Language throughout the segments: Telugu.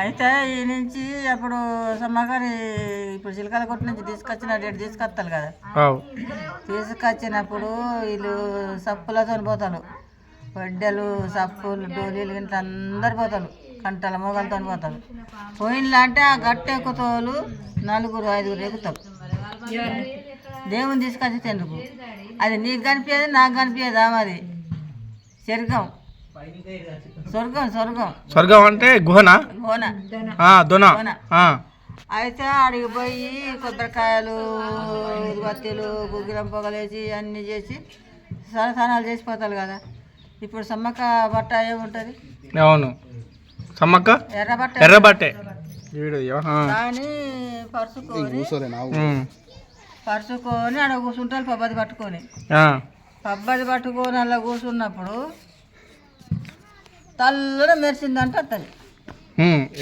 అయితే ఈ నుంచి అప్పుడు సమ్మగారి ఇప్పుడు చిలకల కొట్టు నుంచి తీసుకొచ్చిన డేట్ తీసుకొస్తారు కదా. తీసుకొచ్చినప్పుడు వీళ్ళు సప్పులతో పోతారు. వడ్డెలు సప్పులు డోలీలు ఇంట్లో అందరు పోతారు. కంటల మొగలతో పోతారు. పోయినలా అంటే ఆ గట్టె ఎక్కుతోలు నలుగురు ఐదుగురు ఎక్కుతారు. దేవుని తీసుకొచ్చి తిందుకు అది నీకు కనిపించేది నాకు కనిపించేదా మరి. స్వర్గం స్వర్గం స్వర్గం. స్వర్గం అంటే గుహనా? దొన. అయితే ఆడికి పోయి కొబ్బరికాయలు ఉదిబత్తీలు గుగ్గిలం పొగలేసి అన్నీ చేసి స్నానాలు చేసిపోతారు కదా. ఇప్పుడు సమ్మక్క బట్ట ఏముంటుంది? అవును. సమ్మక్క? ఎర్ర బట్ట. ఎర్రబట్టే. దాన్ని పరుచుకొని పరుచుకొని ఆడ కూర్చుంటారు పబ్బది పట్టుకొని. ఆ, పబ్బది పట్టుకొని అలా కూర్చున్నప్పుడు తల్లున మెరిసిందంటే వస్తుంది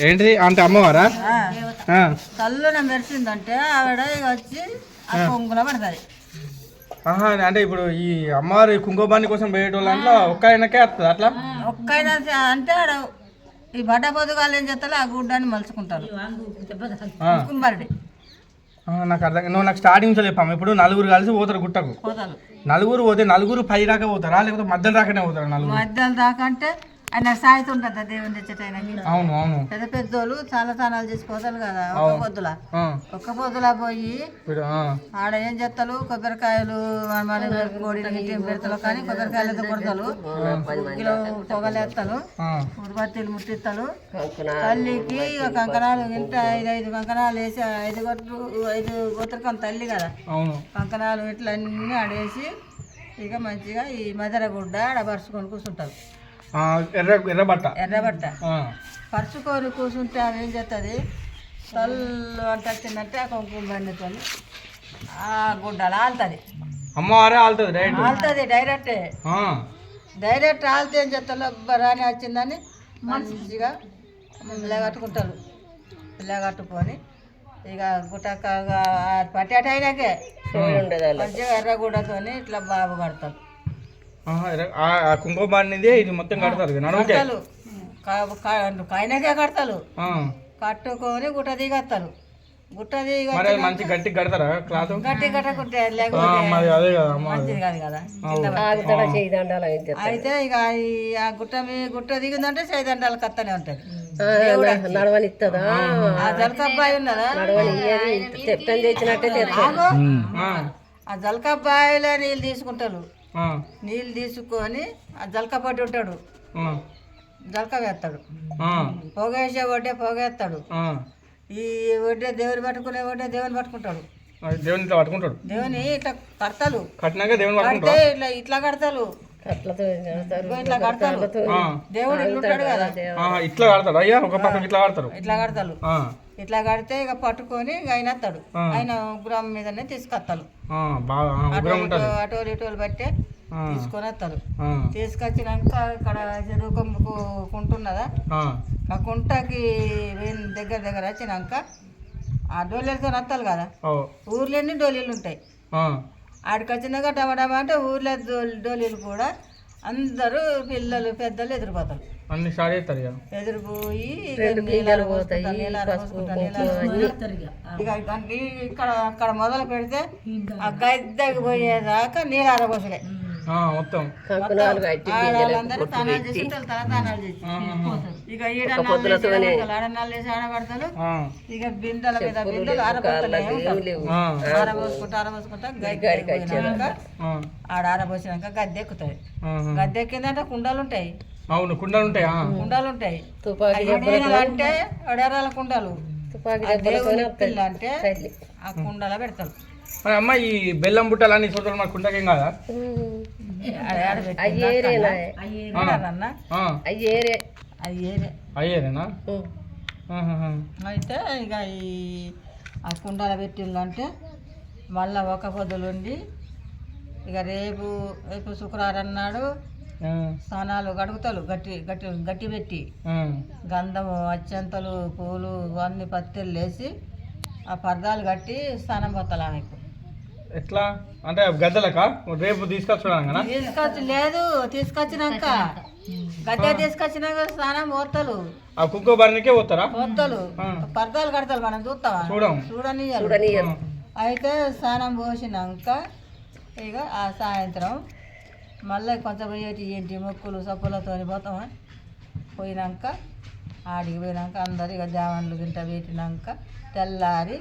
ఏంటిది? అంటే అమ్మవారా? తల్లున మెరిసిందంటే ఆవిడ వచ్చి ఆ పడుతుంది. అంటే ఇప్పుడు ఈ అమ్మవారి కుంకుమాన్ని కోసం పోయేటోళ్ళ దాంట్లో ఒక్క ఆయనకే వస్తుంది అట్లా? ఒక్కైనా స- అంటే ఆడ ఈ బట్ట పొదుగాలు ఏం చేస్తారు ఆ గుడ్డాన్ని మలుచుకుంటారు. ఆ, నాకు అర్థం నువ్వు నాకు స్టార్టింగ్ నుంచి చెప్పాము. ఇప్పుడు నలుగురు కలిసి పోతారు గుట్టకు. నలుగురు పోతే నలుగురు పై దాకా పోతారా? లేకపోతే మధ్యలో దాకానే పోతారా నలుగురు? మధ్యలో దాకా అంటే ఆయన సాయిత ఉంటుంది దేవుని తెచ్చేటైనకి అవును అవును. పెద్ద పెద్దోళ్ళు చాలా స్నానాలు చేసి పోతారు కదా ఒక్క పొద్దుల. ఒక్క పొద్దుల పోయి ఆడ ఏం చేస్తారు? కొబ్బరికాయలు గిట్టి పెడతారు? కానీ కొబ్బరికాయలతో కొడతారు. కిలో పొగలేస్తారు ఆ, ఉడిబత్తీలు ముట్టిస్తారు. తల్లికి ఒక కంకణాలు ఇంట ఐదు ఐదు కంకణాలు వేసి ఐదు గొట్టు ఐదు గోత్రకం తల్లి కదా. అవును. కంకణాలు ఇట్లా అన్నీ ఆడేసి ఇక మంచిగా ఈ మదర గుడ్డ ఆడ పరుచుకొని కూర్చుంటారు. ఎర్ర ఎర్రబట్ట ఎర్రబట్ట ఆ, పరుచుకొని కూర్చుంటే ఆమె ఏం చేస్తుంది తల్లు అంటే వచ్చిందంటే ఆ కుంకుమ బండితో ఆ గుడ్డలు ఆలుతుంది. అమ్మవారే ఆలుతుంది డైరెక్ట్ ఆలుతుంది డైరెక్టే ఆ, డైరెక్ట్ ఆలితే ఏం చేస్తారు బరాని వచ్చిందని మంచిగా లేగట్టుకుంటారు లేగట్టుకొని ఇక గుట్టక పట్టేట అయినాకే మంచిగా ఎర్రగూడతోని ఇట్లా బాబు కడతారు. కుంకుమాన్నిదే ఇది మొత్తం కడతారు నడుముకే. కడతారు. కాయనకే కట్టుకొని గుట్ట దిగత్తారు గుట్ట దిగ మంచి గట్టి కడతారా క్లాత్? గట్టి కట్టకుంటే ఆ, లేకపోతే మరి అదే కదా అమ్మ మంచిది కాదు కదా. అయితే ఇక ఆ గుట్ట మీ గుట్ట దిగిందంటే సైదండాలు కత్తనే ఉంటది. నడవనిస్తుందా ఆ జలకబ్బాయి ఉన్నదా? తెచ్చినట్టే ఆగో. ఆ, ఆ జలకబ్బాయిలో నీళ్ళు తీసుకుంటారు. నీళ్ళు తీసుకొని ఆ జలక పట్టి ఉంటాడు. జలక వేస్తాడు. పొగేసే వడ్డే పొగేస్తాడు. ఈ వడ్డే దేవుని పట్టుకునే వడ్డే దేవుని పట్టుకుంటాడు. దేవుని ఇట్లా పట్టుకుంటాడు. దేవుని ఇట్లా కడతాలు కట్టినాక దేవుని ఇట్లా ఇట్లా ఇగో ఇట్లా దేవుడు ఉంటాడు కదా. ఇట్లా కడతాడు. అయ్యా ఒక పక్కన ఇట్లా కడతారు. ఇట్లా కడతాలు ఆ, ఇట్లా కడితే ఇక పట్టుకొని ఆయన వస్తాడు. ఆయన ఉగ్రం మీదనే తీసుకొస్తాడు. ఆ, బాగా ఆ, ఉగ్రం ఉంటుంది అటోలు ఇటోలు బట్టే ఆ, తీసుకొని వస్తాడు. ఆ, తీసుకొచ్చినాక ఇక్కడ చెరువు కొమ్ముకు కుంటున్నదా ఆ, కుంటకి దగ్గర దగ్గర వచ్చినాక ఆ డోలీలతో వస్తారు కదా. ఓ, ఊర్లోని డోలీలు ఉంటాయి. ఆ, ఆడికి వచ్చినాక డబడబా అంటే ఊర్లో డోల్- డోలీలు కూడా అందరూ పిల్లలు పెద్దలు ఎదురుపోతారు. అన్ని ఇక. ఎదురుపోయి. ఇక అన్ని ఇక్కడ అక్కడ మొదలు పెడితే ఆ గద్దెకి పోయేదాకా నీళ్ళు ఆరబోసలే ఆ, మొత్తం. ఇక ఆడబడతారు. బిందెల మీద బిందెలు ఆరబోసుకుంటా ఆడ ఆరబోసినాక గద్దె ఎక్కుతుంది ఆహా. గద్దె ఎక్కిందంటే కుండలు ఉంటాయి. అవును కుండలు ఉంటాయి ఆ. కుండలు ఉంటాయి. అంటే వడేరాల కుండలు. అంటే ఆ కుండలో పెడతారు. మరి అమ్మ ఈ బెల్లం బుట్టలు అన్ని చూడాలి మన కుండకేం కాదా ఆడ ఆడ పెట్టింది అన్న? ఆ, అయ్యేరే. అది ఏదే అయ్యేదేనా ఆహాహా. అయితే ఇక ఈ ఆ కుండల పెట్టిందంటే మళ్ళా ఒక పొద్దులు ఉండి ఇక రేపు రేపు శుక్రవారం నాడు ఆ, స్నానాలు గడుగుతారు గట్టి గట్టి గట్టి పెట్టి. గంధము అత్యంతలు పూలు అన్ని పత్తిలు వేసి ఆ పర్దాలు కట్టి స్నానం పోతారు ఆమెకు. ఎట్లా? అంటే గద్దెలక? రేపు తీసుకొచ్చుకోవడానికి కదా? తీసుకొచ్చి లేదు తీసుకొచ్చినాక. గద్దె తీసుకొచ్చినాక స్నానం పోతారు ఆ కుంకుమ భరణికే పోతారా ఆ. పర్దాలు కడతారు మనం చూస్తావా? చూడం. చూడని అయితే స్నానం పోసినాక ఇక ఆ సాయంత్రం మళ్ళీ కొంచెం ఏంటి ఏంటి మొక్కులు సప్పులతో పోతామా? పోయినాక ఆడికి పోయినాక అందరు ఇక దేవన్లు గింట పెట్టినాక తెల్లారి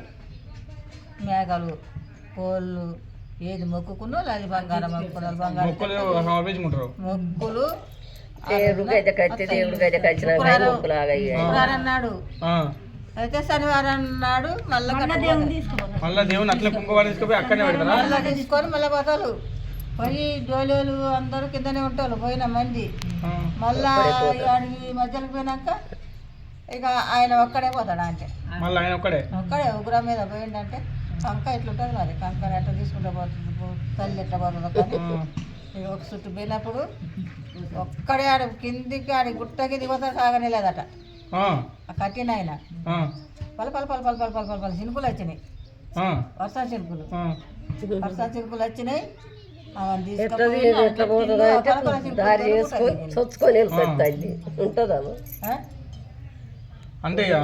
మేకలు కోళ్ళు ఏది మొక్కుకున్నో అది బంగారం మొక్కుకున్నారు బంగారం మొక్కలు దేవుడు గజ దేవుడు నాడు. అయితే శనివారం నాడు మళ్ళీ మళ్ళా దేవుని అట్లే కుంకుమ భరణి తీసుకుపోయి అక్కడనే పెడతారా? మళ్ళీ తీసుకొని మళ్ళీ పోతారు. పోయి డోలేలు అందరూ కిందనే ఉంటారు పోయిన మంది. మళ్ళా అడిగి మధ్యలో పోయినాక ఇక ఆయన ఒక్కడే పోతాడు అంటే? మళ్ళీ ఆయన ఒక్కడే? ఒక్కడే ఉగ్రం మీద పోయిండంటే కంక ఇట్లుంటుంది మరి? కంక ఎట్లా తీసుకుంటూ పోతుంది? తల్లి ఎట్లా పోతుందో కానీ ఒక చుట్టూ పోయినప్పుడు ఒక్కడే ఆడ కిందికి ఆడి గుట్టకి దిగుతాడు సాగనే లేదట కట్టిన ఆయన. పల పల పల పల పల పల పల పల చినుకులు వచ్చినాయి. వర్షం చినుకులు. వర్షం చినుకులు వచ్చినాయి. ఎట్లా పోతుందో దారి తల్లి ఉంటుందా అంటే ఇక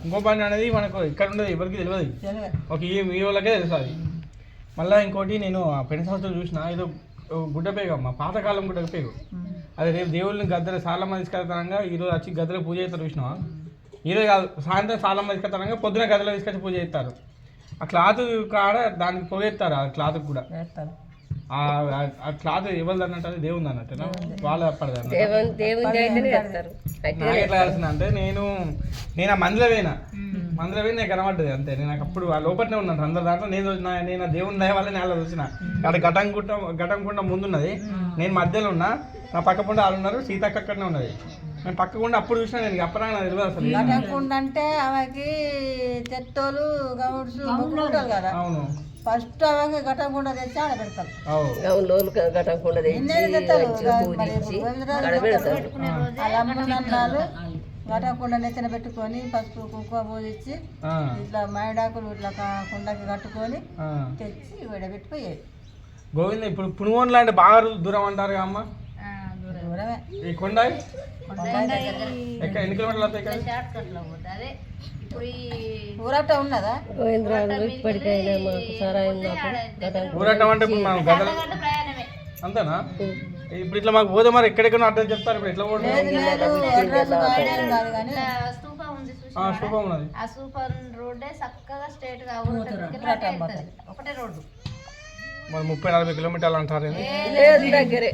కుంకుమ అనేది మనకు ఇక్కడ ఉండదు ఎవరికి తెలియదు. ఒక ఈ మీ వాళ్ళకే తెలుసు అది మళ్ళీ ఇంకోటి నేను ఆ పెళ్ళి సంవత్సరం చూసిన ఏదో గుడ్డ పేగ అమ్మ పాతకాలం గుడ్డ పేగు. అదే రేపు దేవుళ్ళని గద్దెలు సాలమ్మ తీసుకెళ్తానంగా ఈరోజు వచ్చి గద్దెలో పూజ చేస్తారు చూసినావా? ఈరోజు కాదు సాయంత్రం సాలమ్మ తీసుకెళ్తానంగా పొద్దున గద్దెలో తీసుకొచ్చి పూజ చేస్తారు. ఆ క్లాత్ కాడ దానికి పొగేస్తారు ఆ క్లాత్ కూడా. ఆ క్లాత్ ఎవరిది అన్నట్టు అది దేవుంది అన్నట్టునా వాళ్ళు అప్పటిది అన్నట్టు అంటే నేను నేను ఆ మందిలో పోయినా మందిలో పోయి నాకు కనబడ్డది అంతే. నేను అప్పుడు ఆ లోపలనే ఉన్నాను. అందరి దాంట్లో నేను నేను ఆ దేవుని దయ వల్ల నేను అలా చూసిన అక్కడ ఘటం గుట్ట ఘటం కుండ ముందున్నది. నేను మధ్యలో ఉన్నా. నా పక్క పుండ వాళ్ళు ఉన్నారు. సీతక్క అక్కడనే ఉన్నది. నేను పక్కకుండా అప్పుడు చూసినా నేను అప్పరా నాకు తెలియదు అసలు. గటంకుండ అంటే ఆమెకి తెత్తోలు గౌడ్స్ అవును. ఫస్ట్ అవగా ఘటం కూడా తెచ్చి ఆడ పెడతారు. లోన్ ఘటం కూడా తెచ్చి అలా ఘటం కుండా నెత్తిన పెట్టుకొని పసుపు కుంకుమ పూజిచ్చి ఇట్లా మైడాకులు ఇట్లా కుండకి కట్టుకొని తెచ్చి వేడ విడబెట్టిపోయేది గోవింద ఇప్పుడు పునుగోన్లు లాంటి బాగా దూరం అంటారు అమ్మ? దూరమే. ఈ కొండ ఎన్ని కిలోమీటర్లు అవుతాయి ఊరట ఉన్నదా? ఇప్పటికైనా మాకు సరాయం ఊరటం అంటే ఇప్పుడు మనం గదల అంతేనా? ఇప్పుడు ఇట్లా మాకు పోతే మరి ఎక్కడెక్కడ అడ్రస్ చెప్తారు ఇప్పుడు? ఎట్లా స్తూపం ఉన్నది. ఆ సూపర్ రోడ్డే చక్కగా స్ట్రైట్గా ఉంటుంది. ఒకటే రోడ్డు. మరి ముప్పై నలభై కిలోమీటర్లు అంటారు దగ్గరే.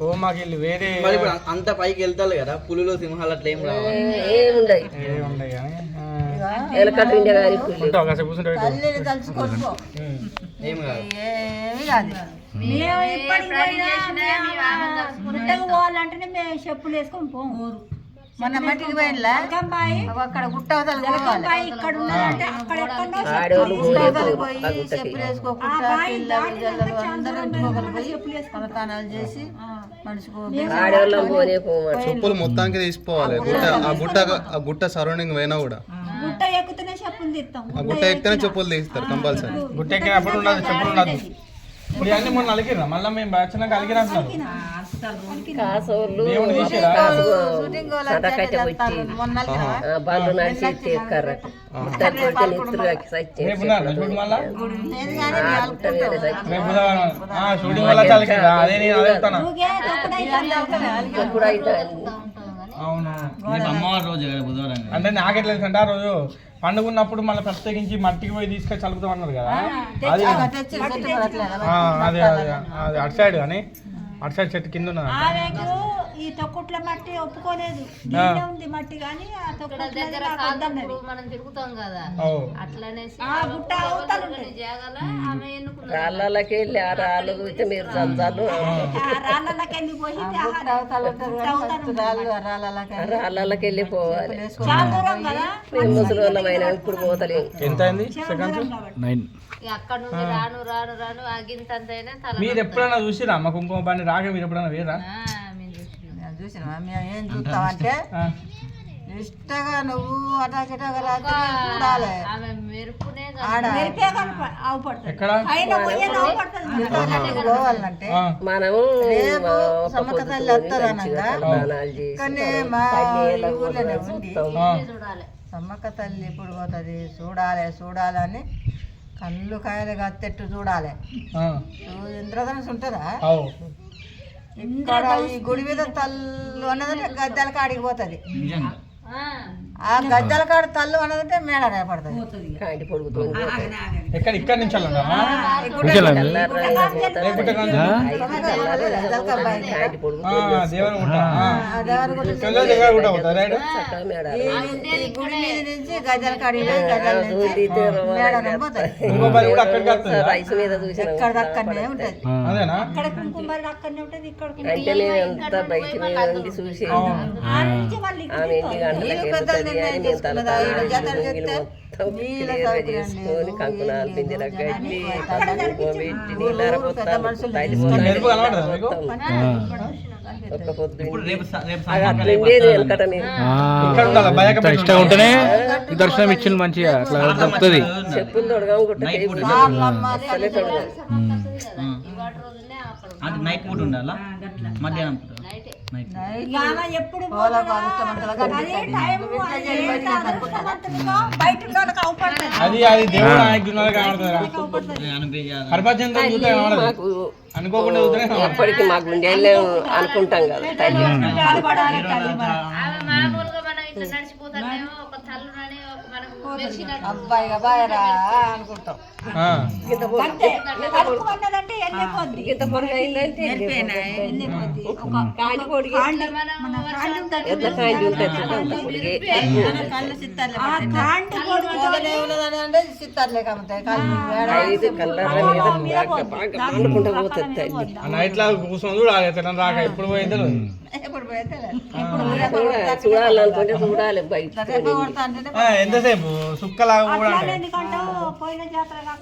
ఓ మాకు వెళ్ళి వేరే అంత పైకి వెళ్తారు కదా పులులు సింహాలు అట్లా ఏం రావు? చెప్పులు వేసుకొని పోం మన మట్టికి అక్కడ ఇక్కడ పోయి చెప్పులు వేసుకోకుండా పిల్లలు చేసి చెప్పులు మొత్తానికి తీసిపోవాలి గుట్ట ఆ గుట్ట ఆ గుట్ట సరౌండింగ్ పోయినా కూడా. ఆ. గుట్ట ఎక్కితేనే చెప్పులు తీస్తారు కంపల్సరీ. గుట్ట ఎక్కినప్పుడు ఉండదు చెప్పులు ఉండదు. ఇవన్నీ మొన్న అలిగిరా మళ్ళీ మేము వచ్చినాక అలిగిరా అదే నేను అవును? అమ్మవారి రోజు బుధవారం అంటే నాకు ఎట్లా అంటే ఆ రోజు పండుగ ఉన్నప్పుడు మళ్ళీ ప్రత్యేకించి మట్టికి పోయి తీసుకొని చలుపుతాం అన్నారు కదా. అది అదే అదే అటు సైడ్ కానీ అటు సైడ్ చెట్టు కింద ఉన్నది ఈ తొక్కుట్ల మట్టి ఒప్పుకోలేదు. ఆ. ఉంది మట్టి కానీ ఆ ఇక్కడ తొక్కుట్ల దగ్గర కాదు మనం తిరుగుతాం కదా. ఓ. అట్లనేసి గుట్ట అవతల ఉంటుంది. జాగాల ఆమె ఎన్నుకున్నది? రాళ్ళకి వెళ్ళి ఆ రాళ్ళు చూస్తే మీరు ఆ. రాళ్ళకి వెళ్ళి పోయి గుట్ట అవతల ఉంటుంది రాళ్ళకి వెళ్ళి పోవాలి. చాలా దూరం కదా? మేము ఇప్పుడు పోతలేము ఎంత అయింది? సెకండ్స్ ఇక అక్కడ నుండి రాను రాను రాను ఆగింతంతైనా తల మీరు ఎప్పుడైనా చూసిరా? అమ్మ కుంకుమ బండి రాగా మీరు ఎప్పుడైనా వేరా ఇష్టగా నువ్వు తల్లి సమ్మక్క తల్లి ఇప్పుడు పోతుంది? చూడాలి చూడాలని కళ్ళు కాయలు కత్తెట్టు చూడాలి. ఇంద్రధనుసు ఉంటుందా? ఇక్కడ ఈ గుడి మీద తల్లు అన్నదంటే గద్దెల కాడికి పోతుంది. ఆ, ఆ గద్దెల కాడ తల్లు అన్నదంటే మేడ రేపడుతుంది ఎక్కడ ఇక్కడ నుంచి ఈ గుడి రైస్ మీద చూసిన ఎక్కడ దక్కనే ఉంటుంది. అదేనా? ఇక్కడ కుంకుమ అక్కడనే ఉంటుంది ఇక్కడ అంటే మేము ఎంత బయట మీద ఉండి చూసి ఆమె ఎన్ని గంటలకు అని తల చేసుకొని బిందెలకు కట్టి కుంకుమ పెట్టి ఇష్టం ఉంటేనే దర్శనం ఇచ్చింది మంచిగా అట్లా దొరుకుతుంది నైట్ పూట ఉండాలా? మధ్యాహ్నం పూట. ఎప్పుడు అదే అది దేవుడు చూస్తే కనబడదు అనుకోకుండా. ఎప్పటికీ మాకు అనుకుంటాం కదా తల్లి ఆమె మామూలుగా మనం ఇట్లా నడిచిపోతానేమో ఒక తల్లునని ఒక మనకు మెరిసినట్టు అబ్బాయి బాయరా అనుకుంటాం. కూర్చొని చూడాలి ఎప్పుడు పోయిందో చూడాలనుకుంటే చూడాలి బయట ఎంతసేపు? సుక్కలాగా అవతల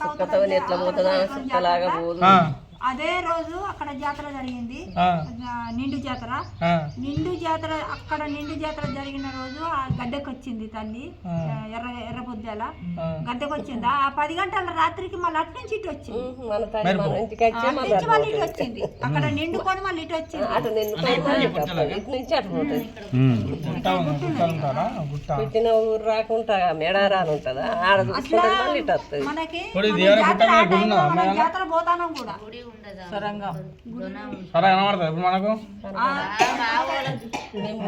సుక్కతో ఎట్లా పోతుందా? సుక్కలాగా పోదు. ఆ, అదే రోజు అక్కడ జాతర జరిగింది. నిండు జాతర. నిండు జాతర అక్కడ నిండు జాతర జరిగిన రోజు ఆ గడ్డకు వచ్చింది తల్లి ఎర్ర ఎర్ర పొద్దుల ఆ. గడ్డకు వచ్చింది ఆ పది గంటల రాత్రికి మళ్ళీ అటు నుంచి ఇటు వచ్చింది. మళ్ళీ ఇటు వచ్చింది. అక్కడ నిండుకొని మళ్ళీ ఇటు వచ్చింది. ఊరు రాకుండా మేడారాని ఉంటుందా? ఆడ మనకి జాతర పోతానం కూడా. సరంగం. సరే కనబడుతుంది? ఇప్పుడు మనకు?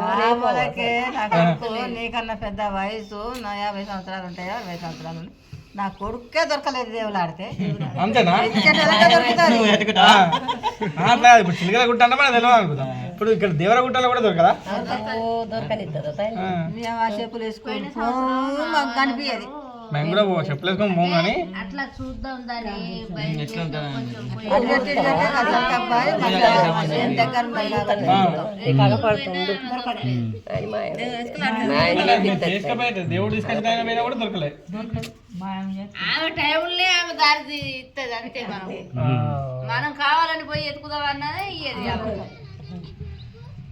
మామూలకే నా కొడుకు నీకన్నా పెద్ద వయసు నా యాభై సంవత్సరాలు ఉంటాయా? అరవై సంవత్సరాలు. నా కొడుకే దొరకలేదు దేవులు ఆడితే. అంతేనా. ఇప్పుడు చిలకల గుట్ట అంటే మనకు తెలియదు అనుకుందాం ఇప్పుడు ఇక్కడ దేవర గుట్టలో కూడా దొరకదా? ఆ, మేము ఆ చెప్పులు వేసుకొని మాకు కనిపించదు మేము కూడా పోం కానీ అట్లా చూద్దాం దాన్ని దేవుడు తీసుకొచ్చిన ఆయన పోయినా కూడా దొరకలే ఆమె టైంలో ఆమె దారి ఇస్తుంది అంతే. మనం మనం కావాలని పోయి ఎత్తుకుదాం అన్నదే ఇయ్యది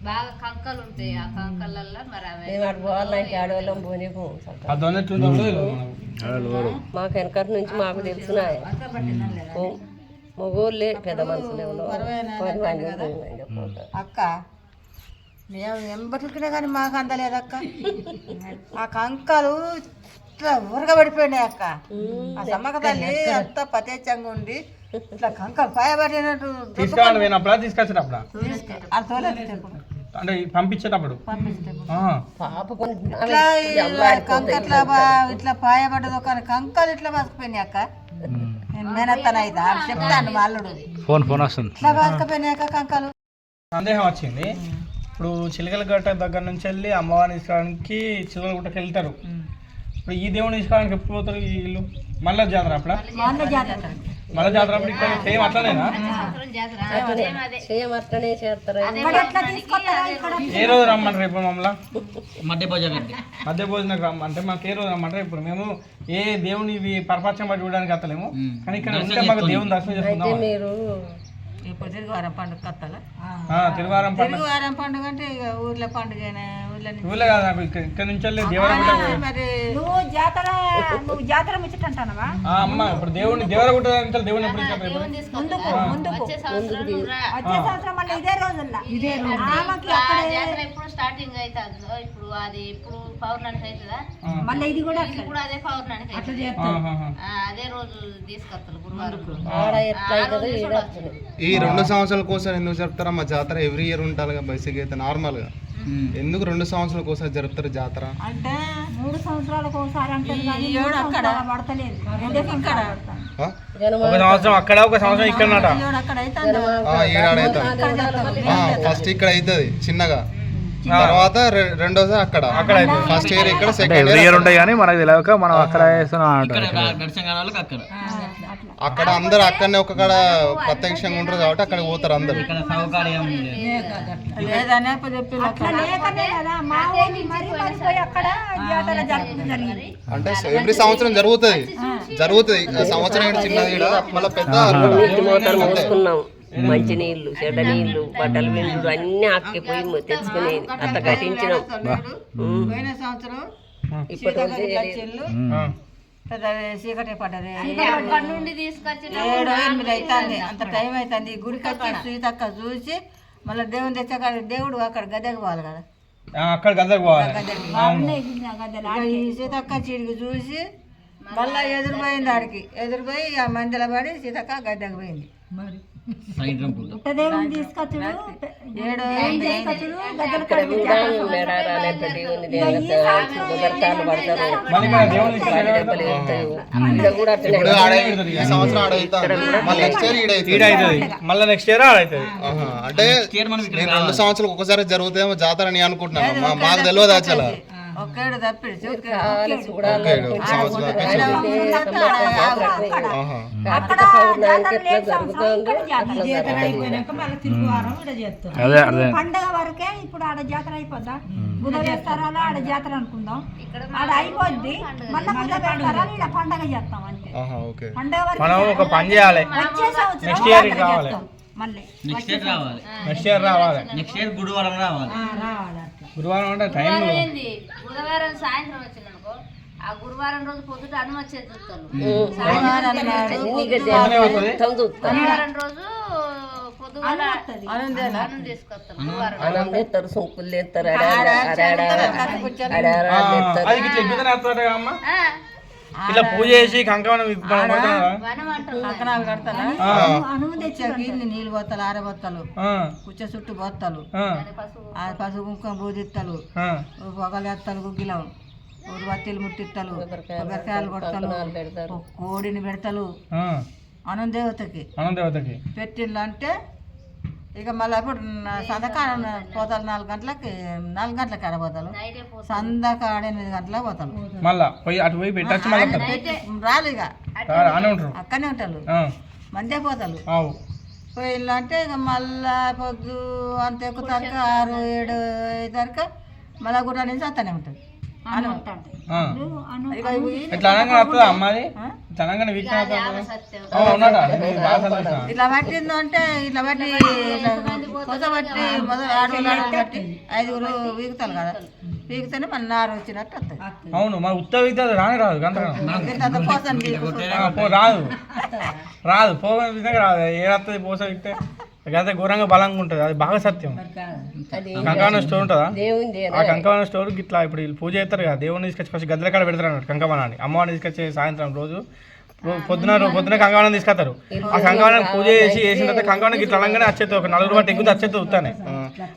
బాగా కంకలు ఉంటాయి ఆ కంకలల్లో మరి అటు పోవాలంటే ఆడవాళ్ళం పోనీకు మాకు వెనకటి నుంచి మాకు తెలిసిన మగోళ్ళే పెద్ద మనుషులే. అక్క మేము ఎంబట్లకినే కానీ మాకు అందలేదు అక్క ఆ కంకలు ఇట్లా ఉరగబడిపోయినాయి అక్క. ఆ సమ్మక తల్లి అంతా పతేచ్చంగా ఉండి ఇట్లా కంకలు పాయబడినట్టు తీసుకురావాలి అంటే పంపించేటప్పుడు. పంపించేటప్పుడు. ఆ, పాప కొంచెం ఇట్లా ఇలా కంక ఇట్లా బా- ఇట్లా పాయబడ్డది ఒక కంకలు ఇట్లా బతికిపోయినాయి అక్క. నేను మేనత్తన అయితే చెప్తాను అల్లుడు ఫోన్ ఫోన్ వస్తుంది. ఇట్లా బతికిపోయినాయి అక్క కంకలు. సందేహం వచ్చింది. ఇప్పుడు చిలకల గట్ట దగ్గర నుంచి వెళ్ళి అమ్మవారిని తీసుకోవడానికి చిలకల గుట్టకి వెళ్తారు. ఇప్పుడు ఈ దేవుని తీసుకోవడానికి ఎప్పుడు పోతారు ఈ ఇల్లు? మళ్ళీ జాతర అప్పుడా? జాతర సేమ్ అట్లనేనా? ఏ రోజు రమ్మంటారు రేపు మమ్మల్ని? మధ్య భోజనం అంటే మధ్య భోజనకు రమ్మంటే మాకు ఏ రోజు రమ్మంటారు ఇప్పుడు? మేము ఏ దేవుని ఇవి పరపక్షం పట్టి చూడడానికి వస్తలేము కానీ ఇక్కడ ఉంటే మాకు దేవుని దర్శనం చేసుకుందాం మీరు ఇప్పుడు తిరుగువారం పండుగ కత్తల తిరువారం పండుగ. తిరుగువారం పండుగ అంటే ఇక ఊర్లో పండుగ ఊర్లో ఊళ్ళో కాదు నాకు ఇక్కడ ఇక్కడ నుంచి వెళ్ళి దేవరగుట్ట మరి నువ్వు జాతర నువ్వు జాతర ముచ్చటంటానవా ఆ అమ్మ ఇప్పుడు దేవుడిని దేవరగుట్ట నుంచి దేవుడిని ఎప్పుడు ఇచ్చారు ఇప్పుడు? ముందుకు ముందుకు వచ్చే సంవత్సరం నువ్వు రా. వచ్చే సంవత్సరం మళ్ళీ ఇదే రోజుల్లో ఇదే రోజు. ఆమెకి ఆ అక్కడే జాతర ఎప్పుడు స్టార్టింగ్ అవుతుందో? ఇప్పుడు అది ఇప్పుడు పౌర్ణానికి అవుతుందా? మళ్ళీ ఇది కూడా ఇది కూడా అదే పౌర్ణానికి అవుతుంది. ఆహాహా. ఆ, అదే రోజు తీసుకొస్తారు గురువారం. ఆడ ఎట్లా అవుతుందో ఈడ వస్తుంది. ఈ రెండు సంవత్సరాల కోసం ఎందుకు జరుపుతారమ్మా జాతర ఎవ్రీ ఇయర్ ఉంటారు కదా బేసిక్ అయితే నార్మల్గా ఎందుకు రెండు సంవత్సరాల కోసం జరుపుతారు జాతర? అంటే మూడు సంవత్సరాలకు ఒకసారి అక్కడ. పడతలేదు. పడతాను ఆ? ఒక సంవత్సరం అక్కడ ఒక సంవత్సరం ఇక్కడ ఫస్ట్ ఇక్కడ అవుతుంది చిన్నగా. తర్వాత రెండోసారి అక్కడ. అక్కడ. ఫస్ట్ ఇయర్ ఇక్కడ అంటే సెకండ్ ఇయర్ ఉంటాయి కానీ మనకు తెలియక మనం అక్కడ వేస్తున్నాం అంటారు అక్కడ అందరు అక్కడనే ఒక కాడ ప్రత్యక్షంగా ఉంటారు కాబట్టి అక్కడ పోతారు అందరు. అంటే ఎవ్రీ సంవత్సరం జరుగుతుంది. జరుగుతుంది. సంవత్సరం చిన్నది మళ్ళీ పెద్ద మంచి నీళ్ళు చెడ్డ నీళ్ళు బట్టలు విండు అన్ని ఆక్కిపోయి తెచ్చుకునేది. అట్లా కట్టించినాం. ఉమ్. పోయిన సంవత్సరం ఇప్పటి పెద్ద చీకటి పడ్డది. అక్కడి నుండి తీసుకొచ్చిన ఏడు ఎనిమిది అవుతుంది అంత టైం అవుతుంది గుడికి వచ్చి సీతక్క చూసి మళ్ళీ దేవుని తెచ్చాక దేవుడు అక్కడ గద్దెకి పోవాలి కదా. ఆ, అక్కడ గద్దకు పోవాలి. సీతక్క చీడికి చూసి మళ్ళీ ఎదురుపోయింది ఆడికి. ఎదురుపోయి ఆ మందిలో పడి సీతక్క గద్దెకి పోయింది. సాయంత్రం పూట. పుట్టదేవుని తీసుకొచ్చుడు? ఏడు తీసుకొచ్చుడు? గద్దెలు దేవుని మళ్ళీ దేవుని నెక్స్ట్ ఇయర్ ఈడ ఈడ అవుతుంది అవుతుంది మళ్ళీ నెక్స్ట్ ఇయర్ ఆడ అవుతుంది ఆహా, అంటే నేను రెండు సంవత్సరాలు ఒకసారి జరుగుతుందేమో జాతర అని అనుకుంటున్నాను. మా- మాకు తెలియదు అసలు. ఒకేడు తప్పిడిచి కావాలి చూడాలి. ఓకే ఒక సంవత్సరం ఆహా. అక్కడ జాతర లేని సంవత్సరం ఇక్కడ జాతర అదే అదే. పండగ వరకే ఇప్పుడు ఆడ జాతర అయిపోద్దా? బుధ వేస్తారాలో ఆడ జాతర అనుకుందాం. ఆడ అయిపోద్ది. మళ్ళీ ఇలా పండగ చేస్తాం అంతే. ఆహా, ఓకే. పండగ వరకు మనం ఒక పని చేయాలి. వచ్చే సంవత్సరం రావాలి. మళ్ళీ. నెక్స్ట్ ఇయర్ రావాలి. నెక్స్ట్ ఇయర్ రావాలి. నెక్స్ట్ ఇయర్ గురువారం రావాలి. గురువారం అంటే టైం గురువారం ఏంది? బుధవారం సాయంత్రం వచ్చింది అనుకో. ఆ గురువారం రోజు పొద్దుట అనుమతి గురువారం రోజు పొద్దుగాల అన్నం తీసుకొస్తారు. గురువారం అన్నం తెస్తారు సొంకులు తెస్తారు అడాడ అది ఇట్లా పూజ చేసి కంకణం అనుమతి కుచ్చకి ఇన్ని నీళ్ళు బొత్తలు ఆర బొత్తలు ఆ, కుచ్చ చుట్టూ బొత్తలు పసుపు కుంకుమ బూదిత్తలు ఆ. పొగలెత్తలు గుగ్గిలం ఊరు బత్తీలు ముట్టిత్తలు కొబ్బరికాయలు కొడతలు కోడిని పెడతలు. ఆ, అనం దేవతకి అనంత దేవతకి పెట్టిండ్లు అంటే ఇక మళ్ళీ అప్పుడు సందకాడ పోతారు నాలుగు గంటలకి నాలుగు గంటలకి నైటే పోతారు. సందకాడ ఎనిమిది గంటలకు పోతారు. మళ్ళా పోయి అటు పోయి పెట్టచ్చు. రాలు ఇక. రా- రానే ఉంటారు. అక్కడనే ఉంటారు. ఆ, మందే పోతారు. పోయిళ్ళు అంటే ఇక మళ్ళా పొద్దు అంత ఎక్కుతారు ఆరు ఏడు అయ్యేసరికి మళ్ళా గుట్ట నుంచి అత్తనే ఉంటుంది అను ఇట్లా అనగానే వస్తుందా అమ్మాది? ఇట్లా అనగానే వీక్ పట్టింది అంటే ఇట్లా పట్టి కొత్త పట్టి మొదలు పట్టి ఐదుగురు వీగుతారు కదా? వీగితేనే మన నారు వచ్చినట్టు వస్తుంది అవును మరి ఉత్త వీక్ రాని రాదు పో రాదు. రాదు విధంగా రాదు. ఏ వస్తుంది పోస గంత ఘోరంగా బలంగా ఉంటుంది. అది బాగా సత్యం. అది కంకణ స్టోర్ ఉంటుందా? దేవుంది ఆ కంకణ స్టోర్ ఇట్లా ఇప్పుడు వీళ్ళు పూజ చేస్తారు కదా దేవుడిని తీసుకొచ్చి ఫస్ట్ గద్దెల కాడ పెడతారు అన్నట్టు కంకమనాన్ని అమ్మవారిని తీసుకొచ్చి సాయంత్రం రోజు పొద్దున రో- పొద్దున కంకణం తీసుకొస్తారు. ఆ కంకణం పూజ చేసి చేసిన తర్వాత కంకణం ఇట్లా అనగానే వచ్చేది ఒక నలుగురు బట్టి ఎక్కువ వచ్చేది ఉత్తానే.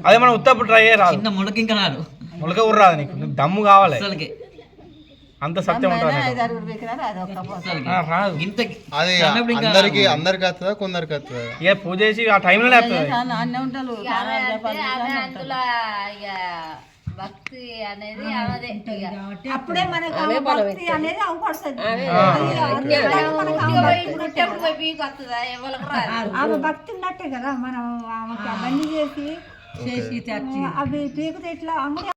అదే మనం ఉత్తప్పుడు ట్రై రాదు. చిన్న మొలక ఇంకా రాదు. మొలక ఊరు రాదు నీకు. నీకు దమ్ము కావాలి. అసలుకి అంత సత్యం అందరికి అందరికి వస్తుందా కొందరికి వస్తుందా? ఇక పూజ చేసి ఆ భక్తి అనేది అప్పుడే మనకు భక్తి అనేది ఆమె భక్తి ఉన్నట్టే కదా మనం ఆమెకి అవన్నీ చేసి చేసి అవి పీకుతే ఇట్లా అమ్ముడు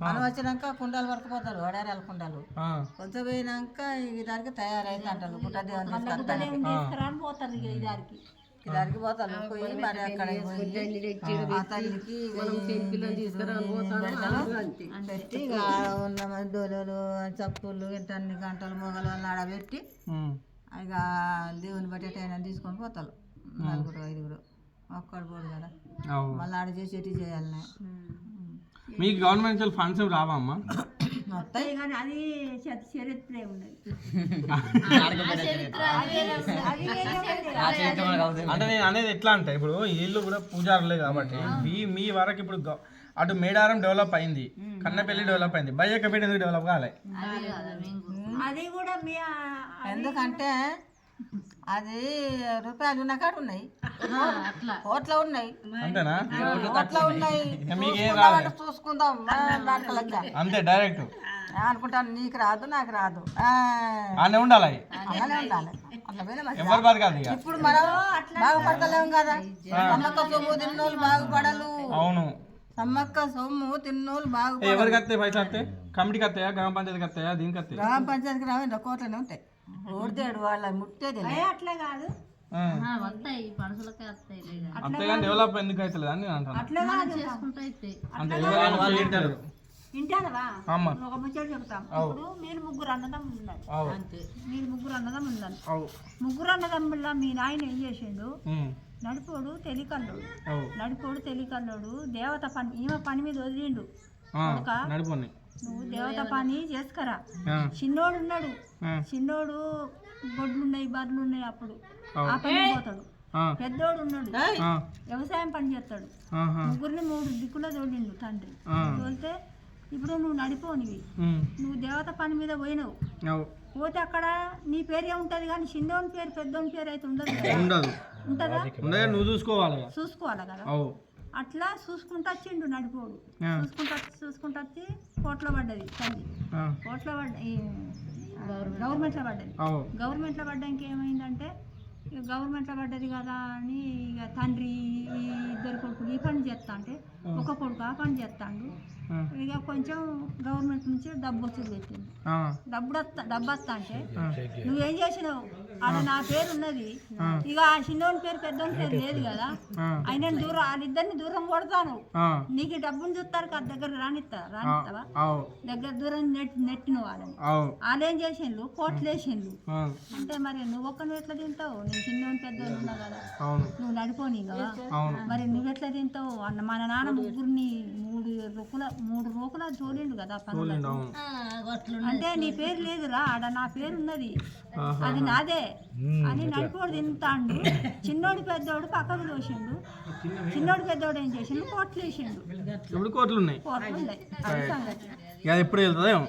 మనం వచ్చినాక కుండాలు పట్టుకుపోతారు వడారాల కుండాలు. ఆ, కొంచెం పోయినాక ఈ దానికి తయారైంది అంటారు పోతారు దారికి. దానికి పోతాను పోయి మరి అక్కడ తల్లికి పెట్టి ఉన్న చప్పులు ఇంత అన్ని గంటలు మొగలు. ఇక దేవుని బట్టి అయినా తీసుకొని పోతారు. నలుగురు ఐదుగురు. ఒక్కడు పోడు కదా. అవు. మళ్ళీ ఆడ చేసేటి చేయాలి మీకు గవర్నమెంట్ ఫండ్స్ రావా అమ్మా? మొత్తం కానీ అది చ- చరిత్రే ఉన్నది అంటే నేను అనేది ఎట్లా అంటే ఇప్పుడు వీళ్ళు కూడా పూజారులే కాబట్టి మీ మీ వరకు ఇప్పుడు అటు మేడారం డెవలప్ అయింది కన్నపల్లి డెవలప్ అయింది బయ్యకపేట ఎందుకు డెవలప్ కాలే? అది కూడా మీ ఎందుకంటే అది రూపాయలు ఉన్న కాడ ఉన్నాయి. కోట్ల ఉన్నాయి. అంతేనా? కోట్ల ఉన్నాయి. చూసుకుందాం దాంట్లో. అంతే డైరెక్ట్. అనుకుంటాను నీకు రాదు నాకు రాదు. ఆ, ఆనే ఉండాలి. అలానే ఉండాలి. ఎవరు బతకాలి ఇప్పుడు మనం బాగుపడతలేము కదా. సమ్మక్క సొమ్ము తిన్నోళ్ళు బాగుపడలు అవును. సమ్మక్క సొమ్ము తిన్నోళ్ళు బాగుపడలు ఎవరికి వస్తాయి పైసలు వస్తాయి కమిటీకి వస్తాయా గ్రామ పంచాయతీకి వస్తాయా దీనికి వస్తాయి గ్రామ పంచాయతీకి రావండి కోట్లనే ఉంటాయి. ఓడితేడు వాళ్ళ ముట్టేది. అట్లా కాదు. ఆ. అంతేగాని డెవలప్ ఎందుకు అవుతలేదు అని నేను అంటాను. వింటానవా ఒక ముచ్చట చెప్తాం. ఇప్పుడు మీరు ముగ్గురు అన్నదమ్ములు ఉన్నారు మీరు ముగ్గురు అన్నదమ్ములు ఉన్నారు ముగ్గురు అన్నదమ్ముల మీ నాయన ఏం చేసిండు. నడిపోడు తెలికల్లోడు. నడిపోడు తెలికల్లోడు. దేవత పని ఈమె పని మీద వదిలిండు. నువ్వు దేవత పని చేసుకరా. చిన్నోడు ఉన్నాడు. చిన్నోడు గొడ్లు ఉన్నాయి బర్రెలు ఉన్నాయి అప్పుడు. ఆ పని పోతాడు. పెద్దోడు ఉన్నాడు. వ్యవసాయం పని చేస్తాడు. ముగ్గురిని మూడు దిక్కులో తోడిండు తండ్రి. తోలితే ఇప్పుడు నువ్వు నడిపోనివి. నువ్వు దేవత పని మీద పోయినావు. పోతే అక్కడ నీ పేరే ఉంటది కానీ చిన్నోని పేరు పెద్దోని పేరు అయితే ఉండదు ఉండదు. ఉంటుందా? ఉండగా నువ్వు చూసుకోవాలి. చూసుకోవాలి కదా? అట్లా చూసుకుంటూ వచ్చిండు నడిపోడు. చూసుకుంటూ వచ్చి చూసుకుంటూ వచ్చి కోట్లో పడ్డది తల్లి. కోట్లో పడ్డ గవర్నమెంట్లో పడ్డది. గవర్నమెంట్లో పడ్డానికి ఏమైందంటే గవర్నమెంట్లో పడ్డది కదా అని ఇక తండ్రి ఈ ఇద్దరు కొడుకులు ఈ పని చేస్తా అంటే ఒక కొడుకు ఆ పని చేస్తాడు. ఇక కొంచెం గవర్నమెంట్ నుంచి డబ్బు వచ్చి పెట్టింది డబ్బు వస్తా డబ్బు వస్తా అంటే నువ్వేం చేసినావు? ఆడ నా పేరు ఉన్నది ఇక ఆ చిన్నోని పేరు పెద్దోని పేరు లేదు కదా. ఆయన దూరం వాళ్ళిద్దరిని దూరం కొడతాను. నీకు డబ్బుని చూస్తారు కదా దగ్గర రానిస్తా రానిస్తావా? దగ్గర దూరం నెట్ నెట్టిన వాళ్ళని. వాళ్ళు ఏం చేసిండ్రు? కోట్లు వేసిండ్రు. అంటే మరి నువ్వు ఒక్కను ఎట్లా తింటావు? నేను చిన్నోని పెద్దోని ఉన్నా కదా. అవును. నువ్వు నడిపోని కదా. మరి నువ్వెట్లా తింటావు? అన్న మన నాన్న ముగ్గురిని మూడు రొక్కుల మూడు రోకుల తోలిండు కదా పనులు చూడండి అంటే నీ పేరు లేదురా ఆడ నా పేరు ఉన్నది. అది నాదే. అని నడిపోడు తింటాండు. చిన్నోడు పెద్దోడు పక్కకు దోసిండు చిన్నోడు పెద్దోడు ఏం చేసిండు? కోట్లు వేసిండు. ఇప్పుడు కోట్లు ఉన్నాయి? కోట్లు ఉన్నాయి. అది అది ఎప్పుడు వెళ్తుందేమో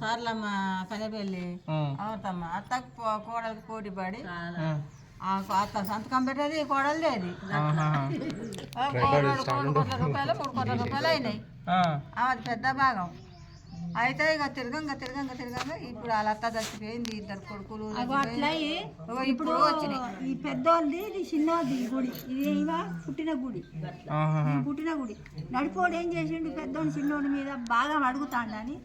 సార్లమ్మ కనపల్లి ఆ, అవుతామ్మ అత్తకు కో- కోడలికి పోటీ పడి ఆ, ఆ అత్త సంతకం పెట్టేది కోడలు లేదు ఆహా. కోడలు మూడు కోట్ల రూపాయలు మూడు కోట్ల రూపాయలు అయినాయి. ఆ, అది పెద్ద భాగం. అయితే ఇక తిరగంగా తిరగంగా తిరగంగా ఇప్పుడు వాళ్ళ అత్త చచ్చిపోయింది ఇద్దరు కొడుకులు ఇప్పుడు ఈ పెద్దోళ్ళది ఇది చిన్నోది ఈ గుడి. ఇది ఇవా పుట్టిన గుడి. పుట్టిన గుడి. నడిపోడు ఏం చేసిండు? పెద్దోడు చిన్నోడి మీద బాగా అడుగుతాడని.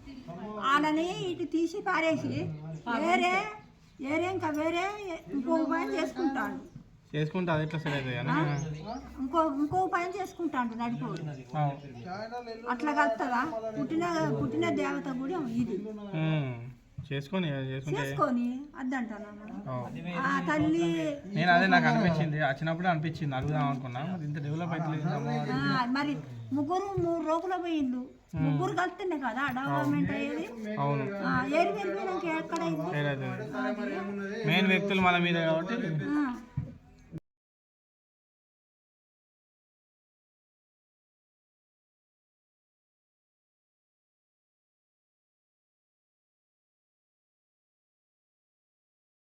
వాళ్ళని ఇటు తీసి పారేసి వేరే వేరే ఇంకా వేరే ఇంకో ఉపాయం చేసుకుంటాడు. చేసుకుంటే అది ఎట్లా సరే అవుతుంది కానీ ఇంకో ఇంకో ఉపాయం చేసుకుంటాడు నడిపోడు. అట్లా కలుతుందా పుట్టిన పుట్టిన దేవత కూడా ఇది. చేసుకొని చేసుకుంటే చేసుకొని అద్దంటాను. ఆ తల్లి నేను అదే నాకు అనిపించింది. వచ్చినప్పుడు అనిపించింది. అడుగుదాం అనుకున్నా. మరి ఇంత డెవలప్ అవుతుంది ఆ, మరి ముగ్గురు మూడు రోజులు పోయిండు ముగ్గురు కలిస్తేనే కదా డెవలప్మెంట్ అయ్యేది? అవును. ఏరు వెళ్ళిపోయినాక ఎక్కడ మెయిన్ వ్యక్తులు మన మీద కాబట్టి